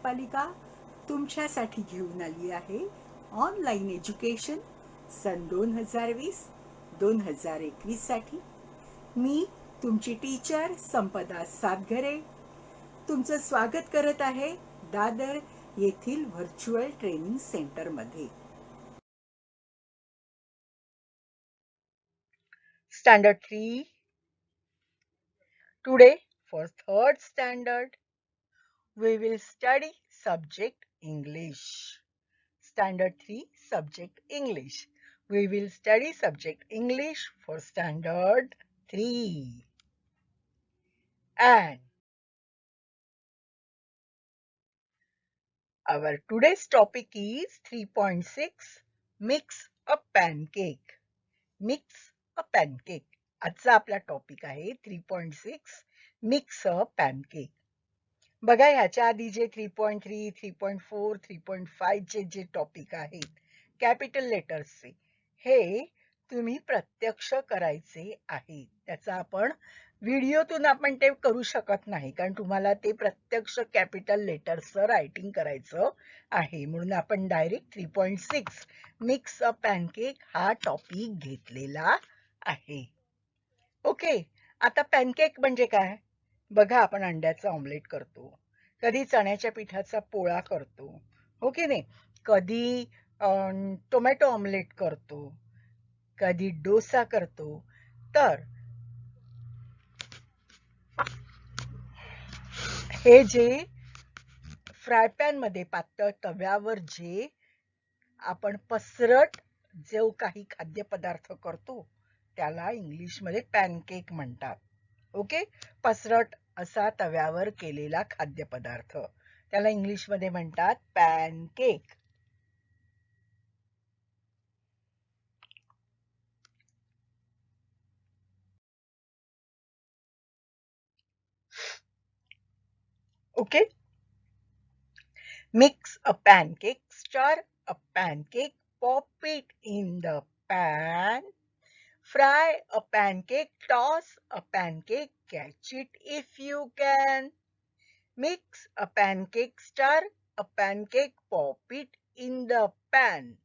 नगरपालिका तुमच्यासाठी घेऊन आली आहे. ऑनलाईन एज्युकेशन सन दोन हजार वीस दोन हजार एकवीससाठी. मी तुमची टीचर संपदा सातघरे. तुमचं स्वागत करत आहे दादर येथील व्हर्च्युअल ट्रेनिंग सेंटरमध्ये standard three today for third standard we will study subject English. Standard 3, subject English. We will study subject English for standard 3. And our today's topic is 3.6 Mix a pancake. Mix a pancake आजचा आपला topic आहे three point six mix a pancake बघा ह्याच्या आधी जे three point three three point four three point फाईव्हचे जे topic आहेत capital लेटर्सचे हे तुम्ही प्रत्यक्ष करायचे आहे त्याचा आपण व्हिडिओतून आपण ते करू शकत नाही कारण तुम्हाला ते प्रत्यक्ष कॅपिटल लेटर्सचं रायटिंग करायचं आहे. म्हणून आपण direct three point six mix a pancake हा टॉपिक घेतलेला आहे. ओके आता पॅनकेक म्हणजे काय? बघा आपण अंड्याचा ऑमलेट करतो कधी चण्याच्या पिठाचा पोळा करतो हो की नाही? कधी टोमॅटो ऑमलेट करतो कधी डोसा करतो तर हे जे फ्राय पॅनमध्ये पातळ तव्यावर जे आपण पसरट जो काही खाद्यपदार्थ करतो त्याला इंग्लिशमध्ये पॅनकेक म्हणतात. ओके पसरट असा तव्यावर केलेला खाद्यपदार्थ. त्याला इंग्लिशमध्ये म्हणतात pancake okay mix a pancake stir a pancake pop it in the pan fry a pancake toss a pancake catch it if you can. Mix a pancake, star, a pancake, pop it in the pan.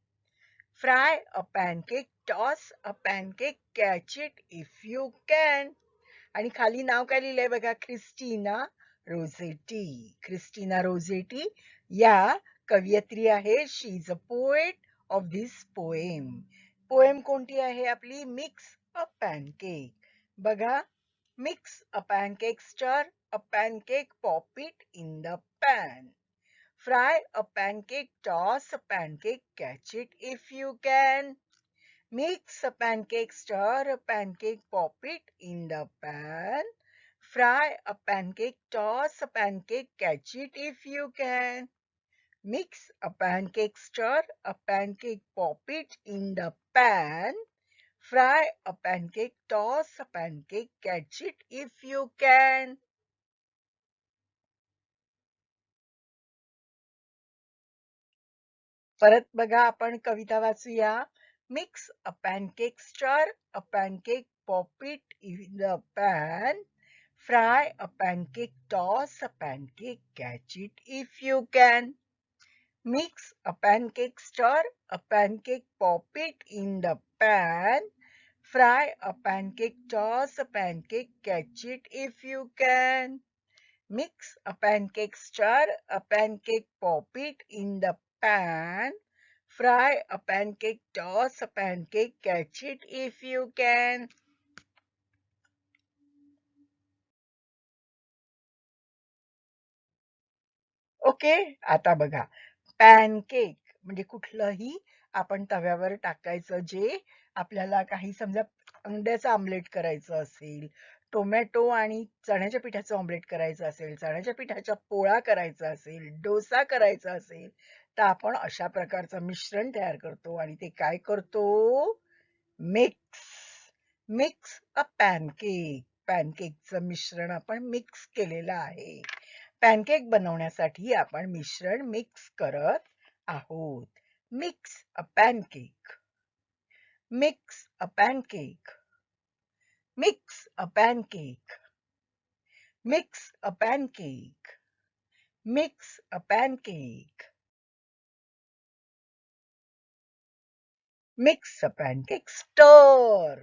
Fry a pancake, toss a pancake, catch it if you can. आणि खाली नाव काय लिहिलंय बघा Christina रोझेटी Christina रोझेटी या कवयत्री आहे she is a poet of this poem poem कोणती आहे आपली मिक्स अ पॅनकेक बघा Mix a pancake stir, a pancake pop it in the pan. Fry a pancake, toss a pancake, catch it if you can. Mix a pancake, stir a pancake, pop it in the pan. Fry a pancake, toss a pancake, catch it if you can. Mix a pancake, stir a pancake, pop it in the pan. Fry a pancake, toss a pancake, catch it if you can. परत बघा आपण कविता वाचूया Mix a pancake, stir a pancake, pop it in the pan. Fry a pancake, toss a pancake, catch it if you can. Mix a pancake, stir a pancake, pop it in the pan. Fry a pancake, toss a pancake, catch it if you can. Mix a pancake, stir a pancake, pop it in the pan. Fry a pancake, toss a pancake, catch it if you can. Okay आता बघा pancake म्हणजे कुठलंही आपण तव्यावर टाकायचं जे आपल्याला काही समजा अंड्याचं आमलेट करायचं असेल टोमॅटो आणि चण्याच्या पिठाचं ऑमलेट करायचं असेल चण्याच्या पिठाचा पोळा करायचा असेल डोसा करायचा असेल तर आपण अशा प्रकारचं मिश्रण तयार करतो आणि ते काय करतो? मिक्स मिक्स अ पॅनकेक पॅनकेकचं मिश्रण आपण मिक्स केलेलं आहे. पॅनकेक बनवण्यासाठी आपण मिश्रण मिक्स करत आहोत. Mix a pancake mix a pancake. Mix a pancake. Mix a pancake Mix a pancake. Mix a pancake. Stir.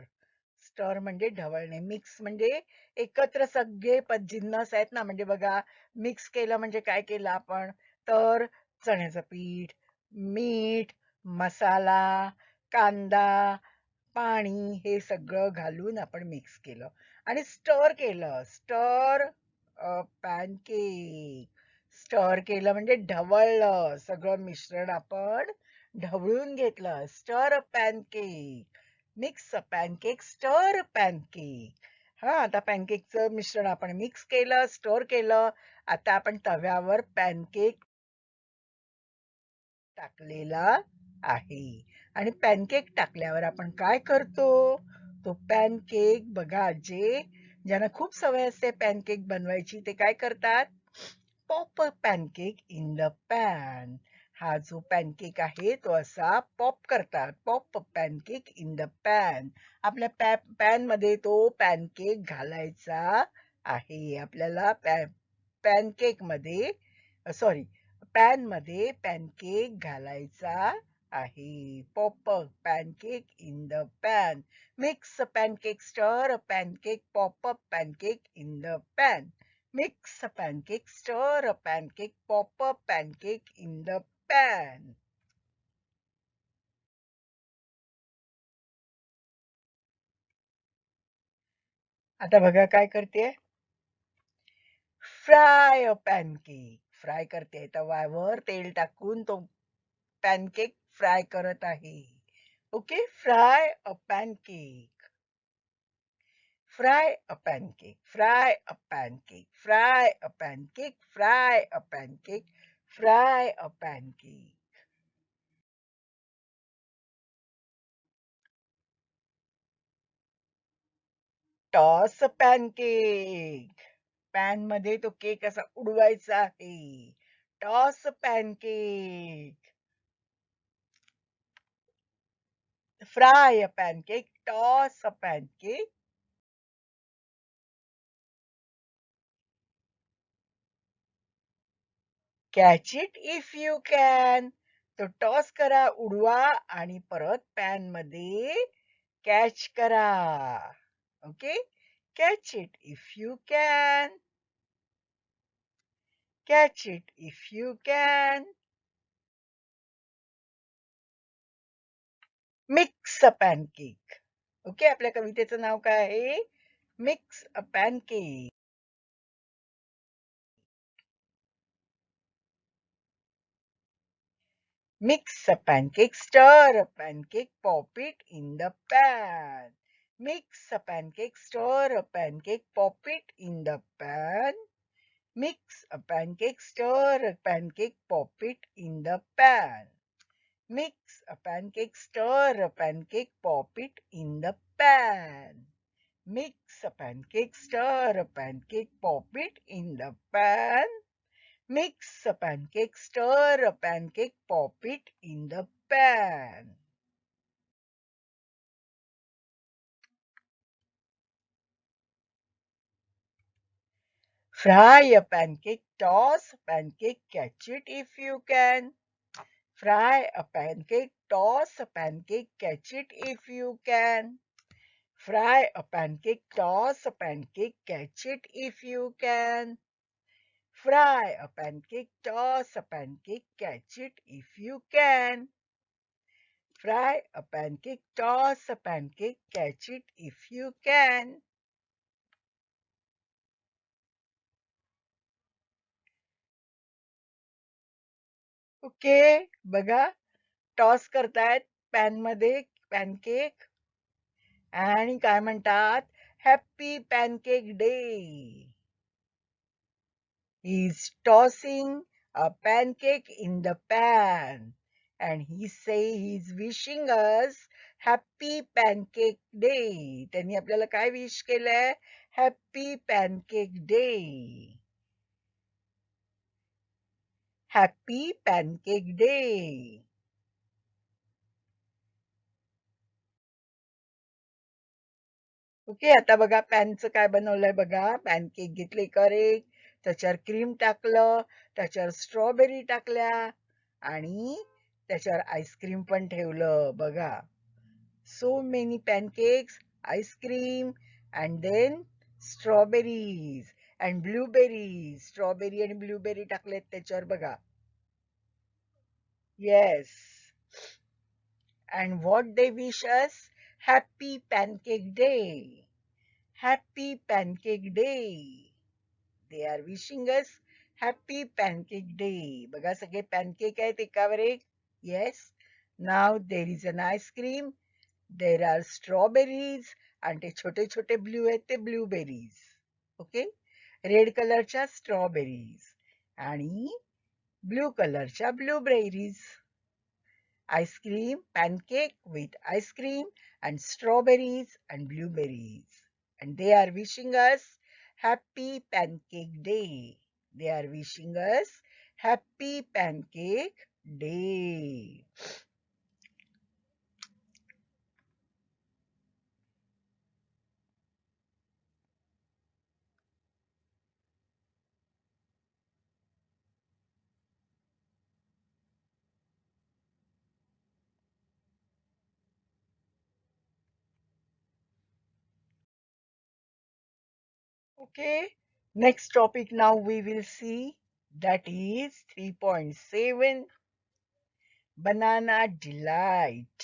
Stir म्हणजे ढवळणे मिक्स म्हणजे एकत्र सगळे प- जिन्नस आहेत ना म्हणजे बघा मिक्स केलं म्हणजे काय केलं आपण तर चण्याचं पीठ मीठ मसाला कांदा पाणी हे सगळं घालून आपण मिक्स केलं. आणि स्टर केलं. स्टर पॅनकेक स्टर केलं म्हणजे ढवळलं. सगळं मिश्रण आपण ढवळून घेतलं. Stir pancake mix pancake stir pancake हा आता पॅनकेकचं मिश्रण आपण मिक्स केलं स्टोर केलं. आता आपण तव्यावर पॅनकेक टाकलेला आहे. आणि पॅनकेक टाकल्यावर आपण काय करतो? तो पॅनकेक बघा जे ज्यांना खूप सवय असते पॅनकेक बनवायची ते काय करतात? Pop pancake in the pan हा जो पॅनकेक आहे तो असा पॉप करतात. Pop pancake in the pan आपल्या पॅ पॅनमध्ये तो पॅनकेक घालायचा आहे. आपल्याला पॅनकेकमध्ये सॉरी पॅनमध्ये पॅनकेक घालायचा आहे. Pop pancake in the pan mix pancake stir pancake pop pancake in the pan mix pancake stir a pancake pop a pancake in the pan. आता बघा काय करते फ्राय अ पॅनकेक फ्राय करते तव्यावर तेल टाकून तो पॅनकेक फ्राय करत आहे. Okay? Fry a pancake. Fry a pancake. Fry a pancake. Fry a pancake. Fry a pancake. Fry a pancake. Toss a pancake. पॅनमध्ये तो केक असा उडवायचा आहे. Toss a pancake. Fry a pancake, toss a pancake. Catch it if you can. तो toss करा, उडवा आणि परत pan मध्ये कॅच करा. Okay? Catch it if you can. Catch it if you can. Mix a pancake okay आपल्या कवितेचं नाव काय आहे mix a pancake Mix a pancake, stir a pancake, pop it in the pan. Mix a pancake, stir a pancake, pop it in the pan. Mix a pancake, stir a pancake, pop it in the pan. Mix a pancake, stir a pancake, pop it in the pan. Mix a pancake, stir a pancake, pop it in the pan. Mix a pancake, stir a pancake, pop it in the pan. Fry a pancake, toss a pancake, catch it if you can. Fry a pancake, toss a pancake, catch it if you can. Fry a pancake, toss a pancake, catch it if you can. Fry a pancake, toss a pancake, catch it if you can. Fry a pancake, toss a pancake, catch it if you can. Okay. बघा. Toss करतायत पॅनमध्ये pancake. आणि काय म्हणतात? Happy pancake day. Is tossing a pancake in the pan and he say he is wishing us happy pancake day त्यांनी आपल्याला काय wish केलंय? Happy pancake day happy pancake day. Okay आता बघा पॅनचं काय बनवलंय बघा. पॅनकेक घेतले करे त्याच्यावर क्रीम टाकलं त्याच्यावर स्ट्रॉबेरी टाकल्या आणि त्याच्यावर आईस्क्रीम पण ठेवलं बघा. So many pancakes ice cream and then strawberries and blueberry strawberry आणि ब्लूबेरी टाकलेत त्याच्यावर बघा. Yes and what they wish us happy pancake day happy pancake day they are wishing us happy pancake day बघा सगळे pancake आहेत एकावर एक. Yes now there is an ice cream there are strawberries आणि ते छोटे छोटे ब्ल्यू आहेत ते ब्लूबेरीज ओके रेड कलरच्या स्ट्रॉबेरीज आणि ब्लू कलरच्या blueberries ice cream pancake with ice cream and strawberries and blueberries and they are wishing us happy pancake day. They are wishing us happy pancake day. Okay, next topic now we will see that is 3.7 banana delight.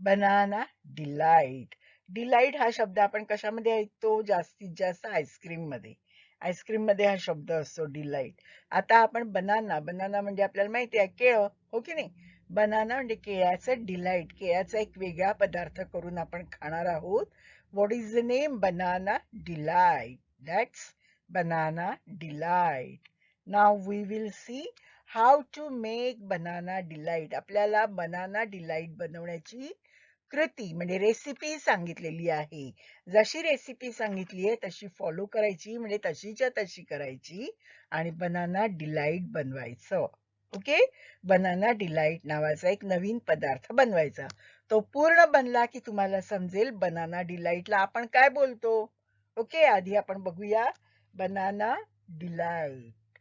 Banana delight. Delight हा शब्द आपण कशामध्ये ऐकतो? जास्तीत जास्त आईस्क्रीममध्ये. आईस्क्रीममध्ये हा शब्द असतो डिलाईट आता आपण बनाना बनाना म्हणजे आपल्याला माहिती आहे केळ हो की नाही? बनाना म्हणजे केळ्याचं डिलाईट केळ्याचा एक वेगळा पदार्थ करून आपण खाणार आहोत. What is the name banana delight that's banana delight. Now we will see how to make banana delight. आपल्याला banana delight बनवण्याची कृती म्हणजे रेसिपी सांगितलेली आहे. जशी रेसिपी सांगितली आहे तशी फॉलो करायची म्हणजे तशीच्या तशी करायची आणि बनाना डिलाईट बनवायचं. ओके बनाना डिलाईट नावाचा एक नवीन पदार्थ बनवायचा. तो पूर्ण बनला की तुम्हाला समजेल बनाना डिलाईटला आपण काय बोलतो? ओके आधी आपण बघूया. Banana delight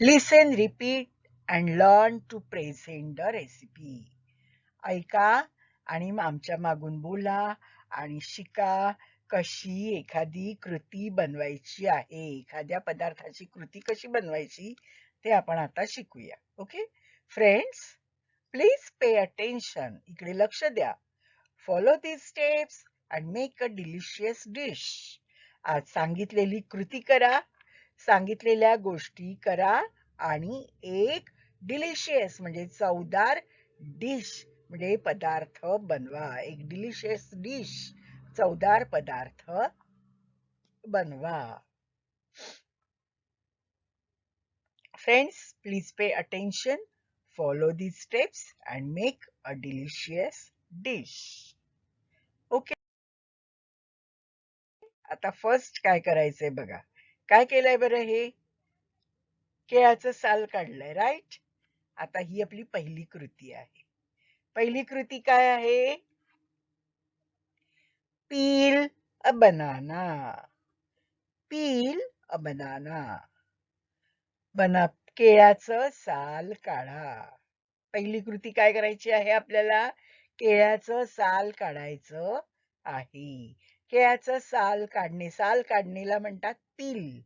listen repeat and learn to present the recipe ऐका आणि आमच्या मागून बोला आणि शिका. कशी एखादी कृती बनवायची आहे? एखाद्या पदार्थाची कृती कशी बनवायची? ते आपण आता शिकूया. Okay friends please pay attention इकडे लक्ष द्या. Follow these steps and make a delicious dish आज सांगितलेली कृती करा सांगितलेल्या गोष्टी करा आणि एक डिलिशियस म्हणजे चवदार डिश म्हणजे पदार्थ बनवा. एक डिलिशियस डिश चवदार पदार्थ बनवा. Friends please pay attention follow the steps and make a delicious dish okay आता फर्स्ट काय करायचंय बघा. काय केलंय बरं हे? केळाचं साल काढलंय राईट आता ही आपली पहिली कृती आहे. पहिली कृती काय आहे? Peel a banana peel a banana बना केळ्याचं साल काढा. पहिली कृती काय करायची आहे आपल्याला? केळ्याचं साल काढायचं आहे. केळ्याचं साल काढणे साल काढणेला म्हणतात पील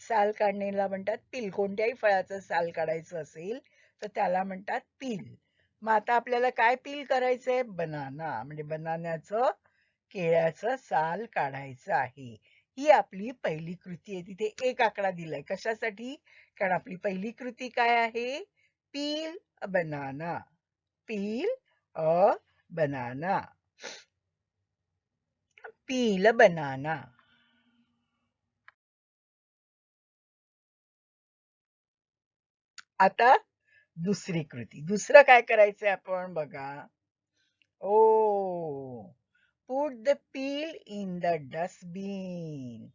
साल काढणेला म्हणतात पील कोणत्याही फळाचं साल काढायचं असेल तर त्याला म्हणतात पील मग आता आपल्याला काय पील करायचंय? बनाना म्हणजे बनान्याचं केळ्याचं साल काढायचं आहे. ही आपली पहिली कृती आहे. तिथे एक आकडा दिलाय. कशासाठी? कारण आपली पहिली कृती काय आहे? Peel a banana. Peel a banana. Peel banana. आता दुसरी कृती. दुसरं काय करायचंय आपण? बघा. ओ. Put the peel in the dustbin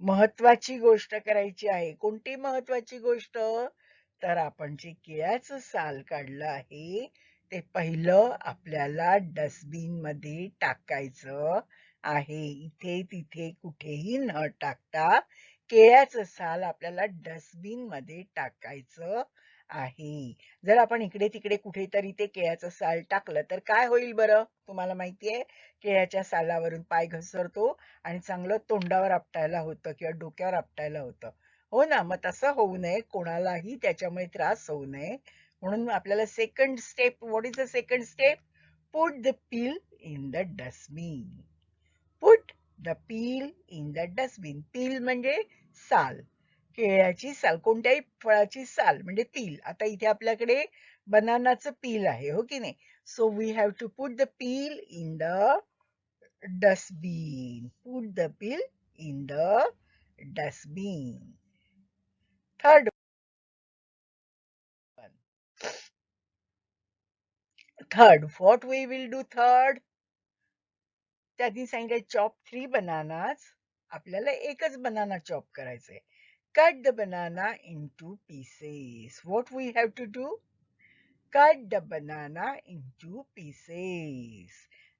महत्वाची गोष्ट करायची आहे. कोणती महत्वाची गोष्ट? तर आपण जे केळ्याचं साल काढलं आहे ते पहिलं आपल्याला डस्टबिनमध्ये टाकायचं आहे. इथे तिथे कुठेही न टाकता केळ्याचं साल आपल्याला डस्टबिनमध्ये टाकायचं आहे. जर आपण इकडे तिकडे कुठेतरी ते केळ्याचं साल टाकलं तर काय होईल बरं? तुम्हाला माहितीये केळ्याच्या सालावरून पाय घसरतो आणि चांगलं तोंडावर आपटायला होतं किंवा डोक्यावर आपटायला होतं. हो ना? मग तसं होऊ नये. कोणालाही त्याच्यामुळे त्रास होऊ नये. म्हणून आपल्याला second step what is the second step put the peel in the dustbin put the peel in the dustbin peel म्हणजे साल. केळ्याची साल कोणत्याही फळाची साल म्हणजे पील आता इथे आपल्याकडे बनानाचं पील आहे हो की नाही? So we have to put the peel in the dustbin put the peel in the dustbin third third what we will do third त्यांनी सांगितलं चॉप थ्री बनानाच आपल्याला एकच बनाना चॉप करायचंय. Cut the banana into pieces. What we we have to do the banana into pieces.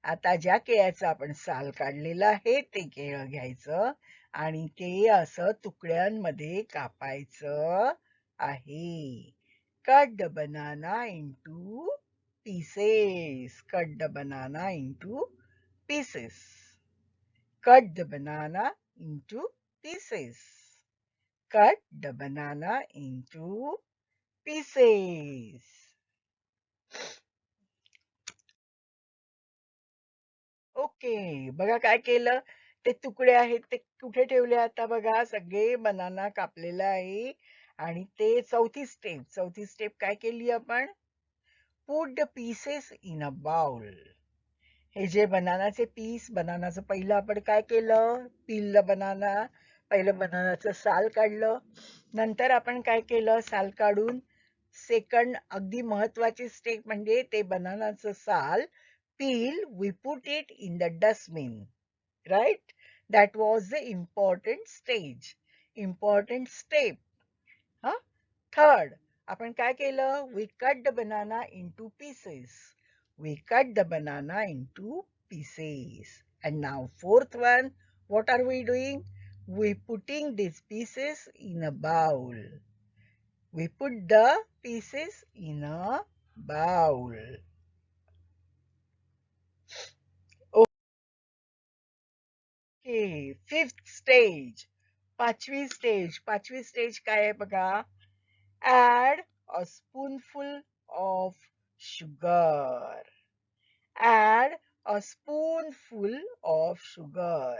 आता ज्या केळ्याचं आपण साल काढलेलं आहे ते केळं घ्यायचं आणि ते असं तुकड्यांमध्ये कापायचं आहे cut the banana into pieces cut the banana into pieces cut the banana into pieces. Cut the banana into pieces. Okay बघा काय केलं? ते तुकडे आहेत ते कुठे ठेवले आता बघा? सगळे बनाना कापलेले आहे आणि ते चौथी स्टेप चौथी स्टेप काय केली आपण? Put the pieces in a bowl हे जे बनानाचे पीस बनानाचं पहिलं आपण काय केलं? पिललं बनाना पहिलं बनानाचं साल काढलं. नंतर आपण काय केलं? साल काढून सेकंड अगदी महत्वाची स्टेप म्हणजे ते बनानाचं साल peel we put it in the dustbin right that was the important stage important step हा थर्ड आपण काय केलं? We cut the banana into pieces we cut the banana into pieces and now fourth one what are we doing we putting these pieces in a bowl we put the pieces in a bowl okay fifth stage पाचवी stage पाचवी stage काय आहे बघा add a spoonful of sugar. Add a spoonful of sugar.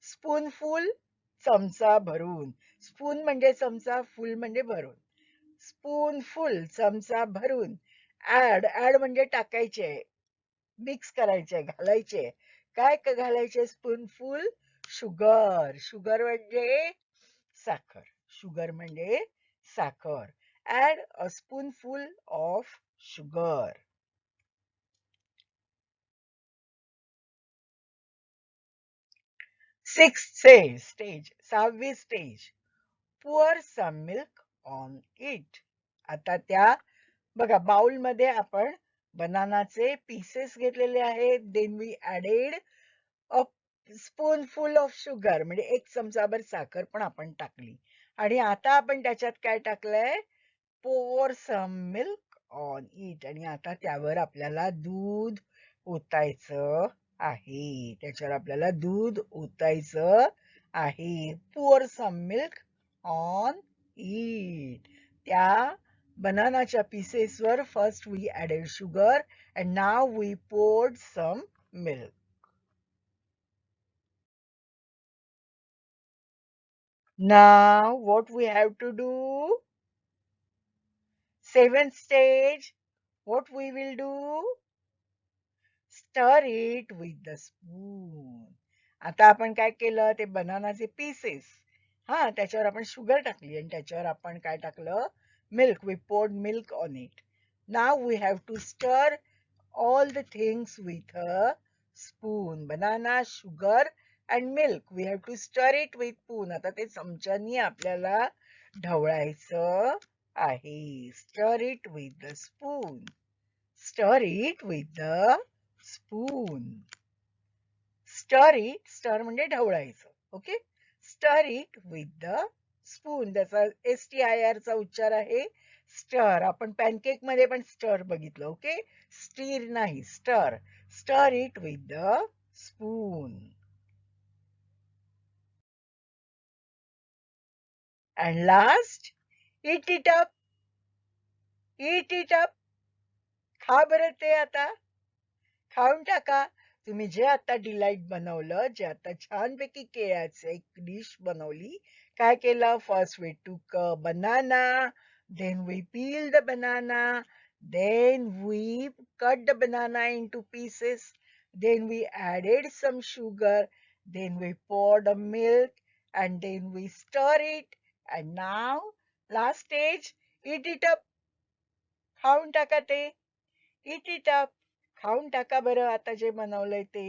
Spoonful चमचा भरून. Spoon म्हणजे चमचा फुल म्हणजे भरून. स्पूनफुल चमचा भरून. ऍड ऍड म्हणजे टाकायचे. मिक्स करायचे घालायचे. काय घालायचे? घालायचे स्पूनफुल शुगर. शुगर म्हणजे साखर. शुगर म्हणजे साखर. Add a spoonful of sugar. Stage stage सहावी stage. Pour some milk on it. आता त्या बघा बाउलमध्ये आपण बनानाचे पीसेस घेतलेले आहेत. Then we added a spoonful of sugar म्हणजे एक चमचाभर साखर पण आपण टाकली. आणि आता आपण त्याच्यात काय टाकलंय? Pour some milk on it आणि आता त्यावर आपल्याला दूध ओतायचं. आहे त्याच्यावर आपल्याला दूध ओतायचं आहे पोर सम मिल्क ऑन इट त्या बनानाच्या पीसेसवर first we added sugar and now we poured some milk Now, what we have to do? Seventh stage, what we will do? Stir it with the spoon आता आपण काय केलं? ते बनानाचे पीसेस हा त्याच्यावर आपण शुगर टाकली आणि त्याच्यावर आपण काय टाकलं? Milk we poured milk on it now we have to stir all the things with a spoon banana sugar and milk we have to stir it with spoon आता ते चमच्यानी आपल्याला ढवळायचं आहे. Stir it with the spoon stir it with the spoon stir it stir म्हणजे ढवळायचं okay stir it with the spoon त्याचा S T I R चा उच्चार आहे स्टर आपण पॅनकेकमध्ये पण स्टर बघितलं ओके स्टीर नाही stir stir it with the spoon and last eat it up eat it up खा बरं ते आता. खाऊन टाका तुम्ही जे आता डिलाईट बनवलं जे आता छानपैकी केळ्याचं एक डिश बनवली काय केलं first we took banana then we peel the banana then we cut the banana into pieces then we added some sugar then we pour the milk and then we stir it and now last stage eat it up खाऊन टाका ते eat it up खाऊन टाका बरं आता जे बनवलंय ते.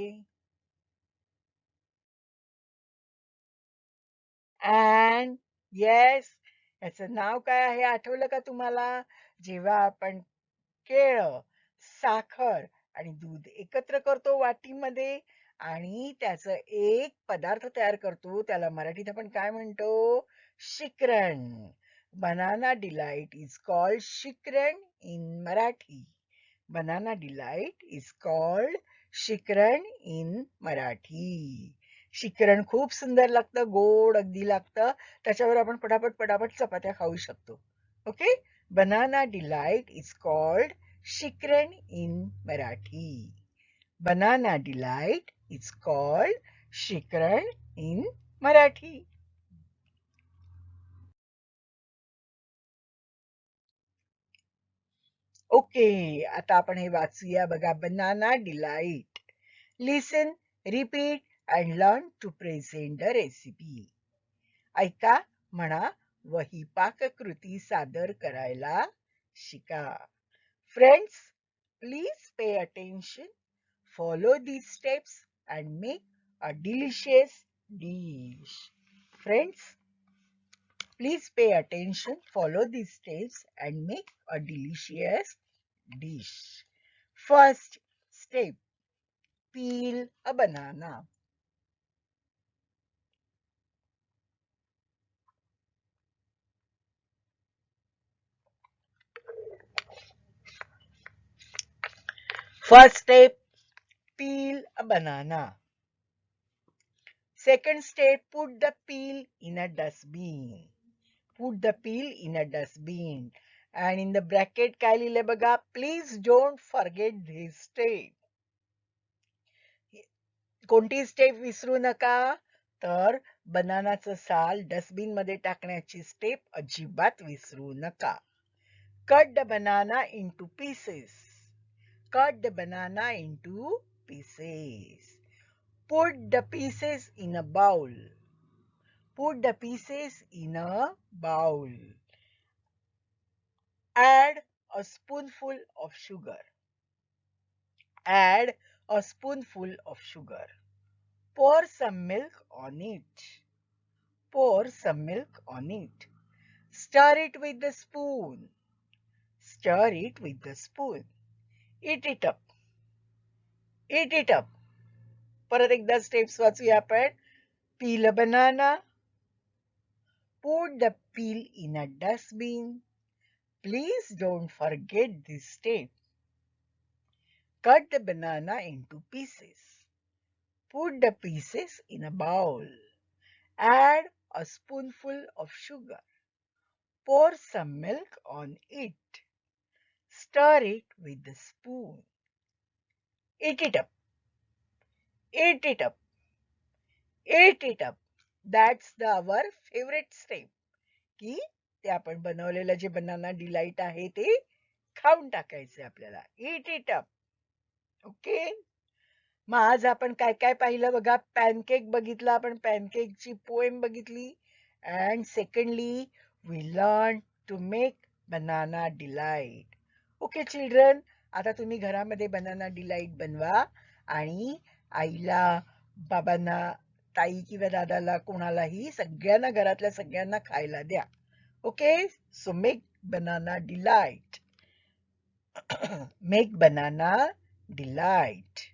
अँड येस याचं नाव काय आहे? आठवलं का तुम्हाला? जेव्हा आपण केळं साखर आणि दूध एकत्र करतो वाटीमध्ये आणि त्याचं एक पदार्थ तयार करतो त्याला मराठीत आपण काय म्हणतो? Shikran. Banana delight is called shikran in Marathi. Banana delight is called shikran in Marathi shikran खूप सुंदर लागतं गोड अगदी लागतं. त्याच्यावर आपण पटापट पटापट चपात्या खाऊ शकतो. Okay banana delight is called shikran in Marathi banana delight is called shikran in Marathi okay आता आपण हे वाचूया. बघा banana delight listen repeat and learn to present the recipe ऐका म्हणा व ही पाककृती सादर करायला शिका. Friends please pay attention follow the steps and make a delicious dish friends Please pay attention, follow these steps and make a delicious dish. First step, peel a banana. First step, peel a banana. Second step, put the peel in a dustbin. Put the peel in a dustbin. And in the bracket काय लिहिलंय बघा please don't forget this step कोणती step विसरू नका? तर बनानाचं साल डस्टबिनमध्ये टाकण्याची step अजिबात विसरू नका. Cut the banana into pieces cut the banana into pieces put the pieces in a bowl put the pieces in a bowl Add a spoonful of sugar. Add a spoonful of sugar. Pour some milk on it. Pour some milk on it. Stir it with the spoon. Stir it with the spoon. Eat it up. Eat it up. परत एकदा steps वाचूया आपण peel a banana put the peel in a dustbin please don't forget this step cut the banana into pieces. Put the pieces in a bowl. Add a spoonful of sugar. Pour some milk on it. Stir it with the spoon. Eat it up. Eat it up. Eat it up. That's the our favorite step. की ते आपण बनवलेलं जे banana delight आहे ते खाऊन टाकायचे आपल्याला. इट इट अप ओके मग आज आपण काय काय पाहिलं? बघा पॅनकेक बघितलं आपण पॅनकेकची पोएम बघितली. And secondly we learn to make banana delight okay children आता तुम्ही घरामध्ये बनाना डिलाईट बनवा आणि आईला बाबांना ताई किंवा दादाला कोणालाही सगळ्यांना घरातल्या सगळ्यांना खायला द्या. Okay, so make banana delight. make banana delight.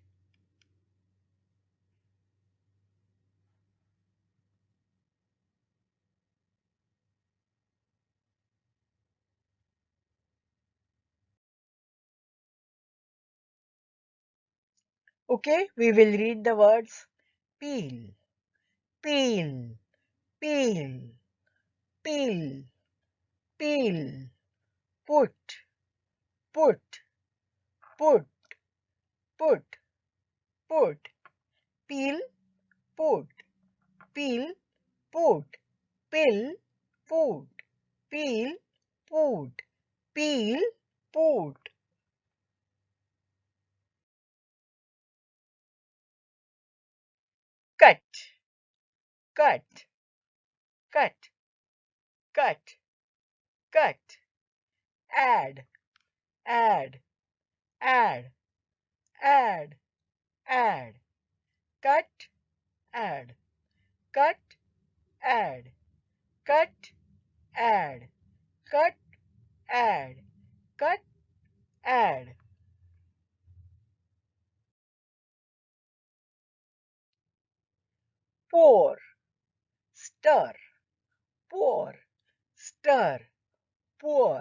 Okay, we will read the words peel, peel, peel, peel peel, put, put, put, put, put, peel, put, peel, put, pill, put, peel, put, peel, put. Cut, cut, cut, cut, cut, add, add, add, add, add, cut, add, cut, add, cut, add, cut, add, cut, add. Pour, stir, pour, stir, pour,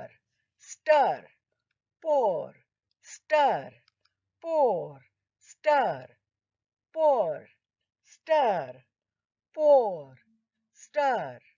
stir, pour, stir, pour, stir, pour, stir, pour, stir.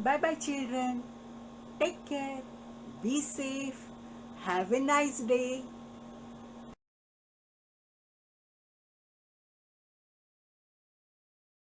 Bye bye, children. Take care. Be safe. Have a nice day.